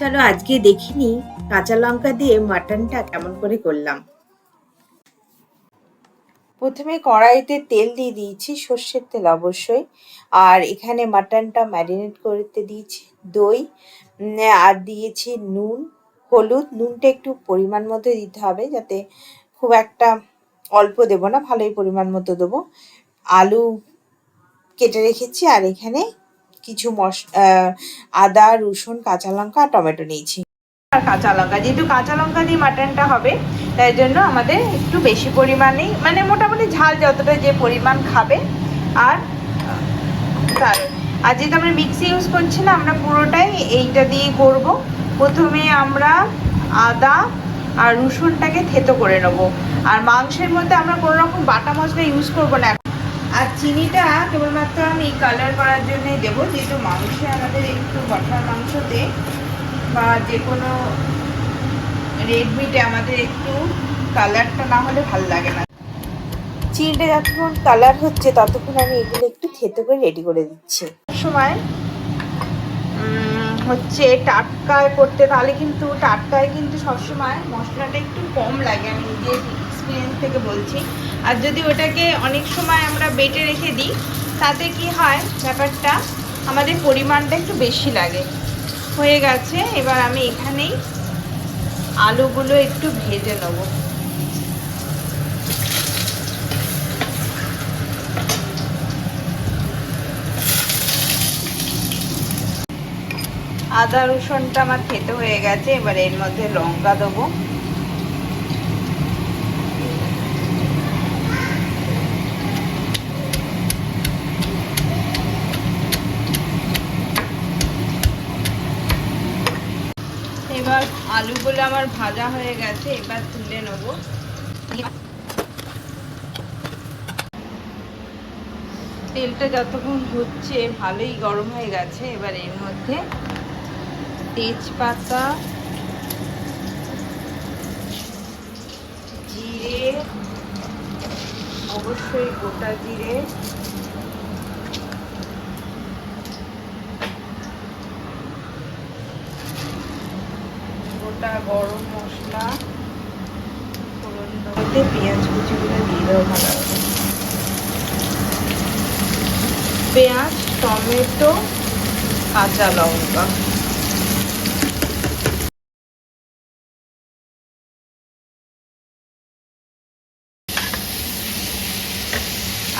চলো আজকে দেখিনি, কাঁচা লঙ্কা দিয়ে মাটনটা কেমন করে করলাম। প্রথমে কড়াইতে তেল দিয়ে দিয়েছি, সর্ষের তেল অবশ্যই। আর এখানে মাটনটা ম্যারিনেট করতে দিয়েছি দই আর দিয়েছি নুন, হলুদ। নুনটা একটু পরিমাণ মতো দিতে হবে যাতে খুব একটা অল্প দেবো না, ভালোই পরিমাণ মতো দেবো। আলু কেটে রেখেছি, আর এখানে কিছু আদা, রসুন, কাঁচা লঙ্কা আর টমেটো নিয়েছি। আর কাঁচা লঙ্কা, যেহেতু কাঁচা লঙ্কা দিয়ে মাটনটা হবে, তাই জন্য আমাদের একটু বেশি পরিমাণেই মানে মোটামুটি ঝাল যতটা যে পরিমাণ খাবে আর তার। আর যেহেতু আমরা মিক্সি ইউজ করছি না, আমরা পুরোটাই এইটা দিয়ে করব। প্রথমে আমরা আদা আর রসুনটাকে থেতো করে নেব। আর মাংসের মধ্যে আমরা কোনো রকম বাটা মশলা ইউজ করব না। আর চিনিটা কেবলমাত্র আমি কালার করার জন্যই দেবো, যেহেতু মাংসে আমাদের একটু বটার মাংসতে বা যে কোনো রেড মিটে আমাদের একটু কালারটা না হলে ভালো লাগে না। চিনিটা যতক্ষণ কালার হচ্ছে, ততক্ষণ আমি এগুলো একটু থেতো করে রেডি করে দিচ্ছি। সময় হচ্ছে টাটকায় করতে, তাহলে কিন্তু টাটকায় কিন্তু সবসময় মশলাটা একটু কম লাগে, আমি নিজের এক্সপিরিয়েন্স থেকে বলছি। আর যদি ওটাকে অনেক সময় আমরা বেটে রেখে দিই, তাতে কি হয় ব্যাপারটা? আমাদের পরিমাণটা একটু বেশি লাগে। হয়ে গেছে, এবার আমি এখানেই আলুগুলো একটু ভেজে নেব। আদা রসুনটা আমার খেতে হয়ে গেছে, এবার এর মধ্যে লঙ্কা দেবো এবার আলুগুলো আমার ভাজা হয়ে গেছে, এবার তুলে নেব। তেলটা যতক্ষণ হচ্ছে, ভালোই গরম হয়ে গেছে, এবার এর মধ্যে তেজপাতা, জিরে, অবশ্যই গোটা জিরে গোটা গরম মশলা ফোড়ন মধ্যে পেঁয়াজ দিয়ে দেবো ভালো। পেঁয়াজ টমেটো কাঁচা লঙ্কা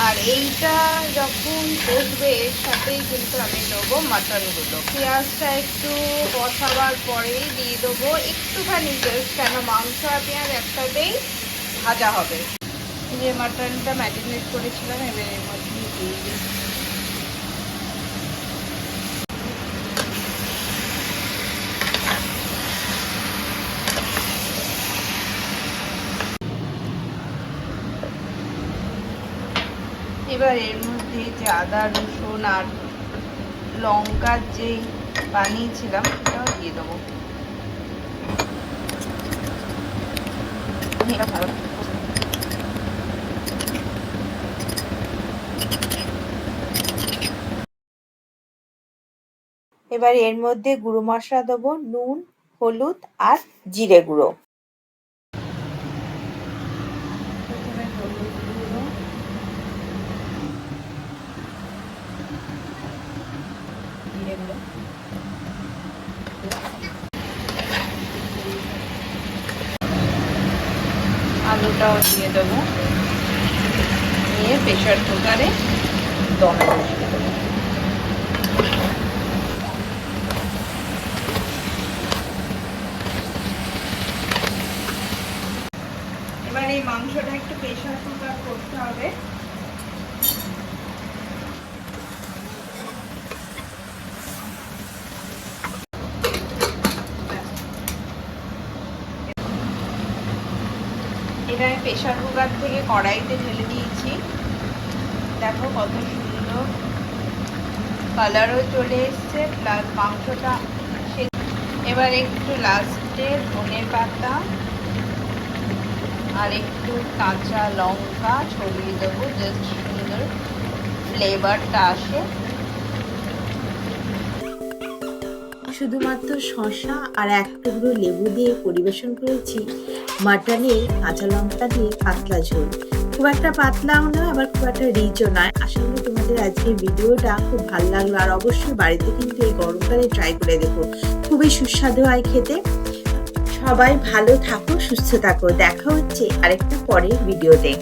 আর এইটা যখন কষবে এর সাথেই কিন্তু আমি দেবো মাটনগুলো। পেঁয়াজটা একটু বসাবার পরেই দিয়ে দেবো একটুখানি জাস্ট কেন মাংস আর পেঁয়াজ একসাথেই ভাজা হবে। যে মাটনটা ম্যারিনেট করেছিলাম, এবার এর মধ্যে দিয়ে দিই এবার এর মধ্যে যে আদা, রসুন আর লঙ্কার যে বানিয়েছিলাম, সেটাও দিয়ে দেবো। এবার এর মধ্যে গুঁড়ো মশলা দেবো, নুন, হলুদ আর জিরে গুঁড়ো প্রথমে হলুদ গুঁড়ো জিরে গুঁড়ো আলুটাও দিয়ে দেবো। নিয়ে প্রেশার কুকারে দমে দেবো। এবার এই মাংসটা একটু প্রেশার কুকার করতে হবে। এটা আমি প্রেশার কুকার থেকে কড়াইতে ঢেলে দিয়েছি। দেখো কত সুন্দর কালারও চলে এসছে প্লাস মাংসটা এবার একটু লাস্টে ধনে পাতা আর একটু কাঁচা লঙ্কা ছড়িয়ে দেবো জাস্ট সুন্দর ফ্লেভারটা আসে। শুধুমাত্র শশা আর এক টুকরো লেবু দিয়ে পরিবেশন করেছি। মাটনের কাঁচা লঙ্কা দিয়ে পাতলা ঝোল। খুব একটা পাতলাও নয় আবার খুব একটা রিচও নয় আশা করি তোমাদের আজকের ভিডিওটা খুব ভালো লাগল, আর অবশ্যই বাড়িতে কিন্তু এই গরমকালে ট্রাই করে দেখো। খুবই সুস্বাদু হয় খেতে। সবাই ভালো থাকো, সুস্থ থাকো। দেখা হচ্ছে আরেকটা পরের ভিডিওতে।